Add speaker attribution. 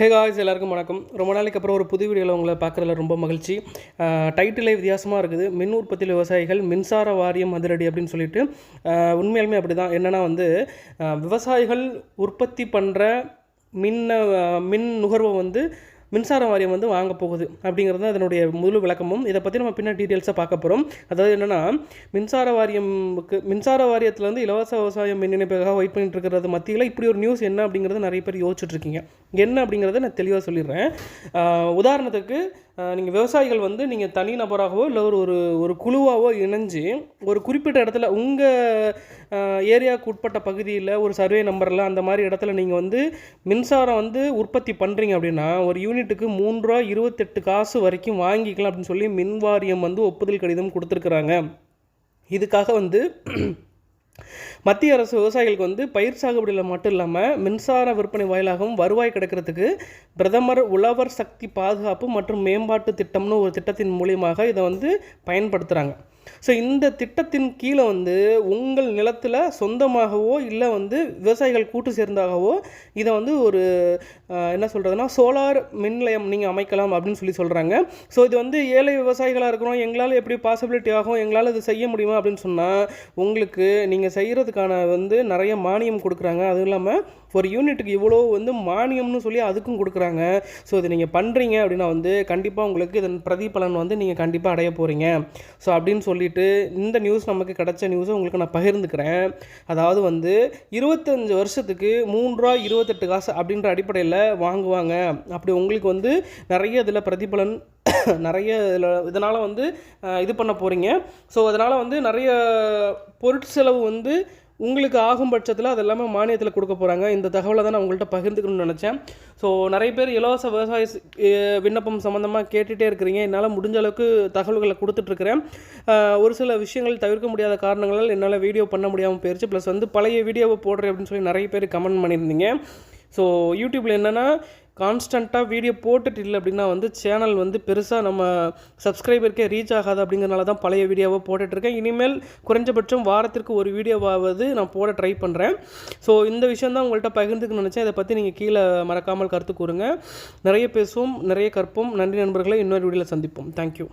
Speaker 1: Hey guys எல்லாருக்கும் வணக்கம். ரொம்ப நாளைக்கு அப்புறம் ஒரு புது வீடியோவில் உங்களை பார்க்குறதுல ரொம்ப மகிழ்ச்சி. டைட்டிலே வித்தியாசமாக இருக்குது. மின் உற்பத்தியில் விவசாயிகள் மின்சார வாரியம் அதிரடி அப்படின்னு சொல்லிட்டு. உண்மையாலுமே அப்படி தான் என்னென்னா வந்து விவசாயிகள் உற்பத்தி பண்ணுற மின்ன மின் நுகர்வை வந்து மின்சார வாரியம் வந்து வாங்க போகுது அப்படிங்கிறது தான் இதனுடைய முழு விளக்கமும். இதை பற்றி நம்ம பின்ன டீட்டெயில்ஸாக பார்க்க போகிறோம் அதாவது என்னென்னா மின்சார வாரியம்க்கு மின்சார வாரியத்துலேருந்து இலவச விவசாயம் மின் இணைப்புக்காக வெயிட் பண்ணிட்டு இருக்கிறது மத்தியில் இப்படி ஒரு நியூஸ் என்ன அப்படிங்கிறது நிறைய பேர் யோசிச்சுட்ருக்கீங்க என்ன அப்படிங்கிறத நான் தெளிவாக சொல்லிடுறேன். உதாரணத்துக்கு நீங்கள் விவசாயிகள் வந்து நீங்கள் தனி நபராகவோ இல்லை ஒரு ஒரு ஒரு குழுவாகவோ இணைஞ்சு ஒரு குறிப்பிட்ட இடத்துல உங்கள் ஏரியாவுக்கு உட்பட்ட பகுதியில் ஒரு சர்வே நம்பரில் அந்த மாதிரி இடத்துல நீங்கள் வந்து மின்சாரம் வந்து உற்பத்தி பண்ணுறீங்க அப்படின்னா ஒரு யூனிட்டுக்கு மூன்று ரூபா இருபத்தெட்டு காசு வரைக்கும் வாங்கிக்கலாம் அப்படின்னு சொல்லி மின் வாரியம் வந்து ஒப்புதல் கடிதம் கொடுத்துருக்குறாங்க. இதுக்காக வந்து மத்திய அரசு விவசாயிகளுக்கு வந்து பயிர் சாகுபடியில் மட்டும் இல்லாமல் மின்சார விற்பனை வாயிலாகவும் வருவாய் கிடைக்கிறதுக்கு பிரதமர் உழவர் சக்தி பாதுகாப்பு மற்றும் மேம்பாட்டு திட்டம்னு ஒரு திட்டத்தின் மூலியமாக இதை வந்து பயன்படுத்துகிறாங்க ஸோ இந்த திட்டத்தின் கீழே வந்து உங்கள் நிலத்தில் சொந்தமாகவோ இல்லை வந்து விவசாயிகள் கூட்டு சேர்ந்தாகவோ இதை வந்து ஒரு என்ன சொல்கிறதுனா சோலார் மின் நிலையம் நீங்கள் அமைக்கலாம் அப்படின்னு சொல்லி சொல்கிறாங்க ஸோ இது வந்து ஏழை விவசாயிகளாக இருக்கிறோம் எங்களால் எப்படி பாசிபிலிட்டி ஆகும் எங்களால் இது செய்ய முடியுமா அப்படின்னு சொன்னால் உங்களுக்கு நீங்கள் செய்கிறதுக்கான வந்து நிறைய மானியம் கொடுக்குறாங்க. அதுவும் இல்லாமல் ஒரு யூனிட்டுக்கு இவ்வளோ வந்து மானியம்னு சொல்லி அதுக்கும் கொடுக்குறாங்க. ஸோ இதை நீங்கள் பண்ணுறீங்க அப்படின்னா வந்து கண்டிப்பாக உங்களுக்கு இதன் பிரதிபலன் வந்து நீங்கள் கண்டிப்பாக அடைய போகிறீங்க ஸோ அப்படின்னு சொல்லிட்டு இந்த நியூஸ் நமக்கு கிடைச்ச நியூஸை உங்களுக்கு நான் பகிர்ந்துக்கிறேன். அதாவது வந்து இருபத்தஞ்சு வருஷத்துக்கு மூன்றுரூவா இருபத்தெட்டு காசு அப்படின்ற அடிப்படையில் வாங்குவாங்க. அப்படி உங்களுக்கு வந்து நிறைய இதில் பிரதிபலன் நிறைய இதில் இதனால் வந்து இது பண்ண போகிறீங்க ஸோ அதனால் வந்து நிறைய பொருட்செலவு வந்து உங்களுக்கு ஆகும் பட்சத்தில் அது எல்லாமே மானியத்தில் கொடுக்க போகிறாங்க இந்த தகவலை தான் நான் உங்கள்கிட்ட பகிர்ந்துக்கணும்னு நினச்சேன். ஸோ நிறைய பேர் இலவச விவசாய விண்ணப்பம் சம்மந்தமாக கேட்டுகிட்டே இருக்கிறீங்க. என்னால் முடிஞ்ச அளவுக்கு தகவல்களை கொடுத்துட்ருக்கிறேன் ஒரு சில விஷயங்கள் தவிர்க்க முடியாத காரணங்களால் என்னால் வீடியோ பண்ண முடியாமல் போயிடுச்சு ப்ளஸ் வந்து பழைய வீடியோவை போடுறேன் அப்படின்னு சொல்லி நிறைய பேர் கமெண்ட் பண்ணியிருந்தீங்க. ஸோ யூடியூப்பில் என்னென்னா கான்ஸ்டண்ட்டாக வீடியோ போட்டுட்டு இல்லை அப்படின்னா வந்து சேனல் வந்து பெருசாக நம்ம சப்ஸ்கிரைபருக்கே ரீச் ஆகாது அப்படிங்கிறனால தான் பழைய வீடியோவை போட்டுட்ருக்கேன். இனிமேல் குறைஞ்சபட்சம் வாரத்திற்கு ஒரு வீடியோவாவது நான் போட ட்ரை பண்ணுறேன் ஸோ இந்த விஷயம் தான் உங்கள்கிட்ட பகிர்ந்துக்கணும்னு நினச்சேன். இதை பற்றி நீங்கள் கீழே மறக்காமல் கருத்து கூறுங்க. நிறைய பேசுவோம் நிறைய கற்போம். நன்றி நண்பர்களை. இன்னொரு வீடியோவில் சந்திப்போம். தேங்க்யூ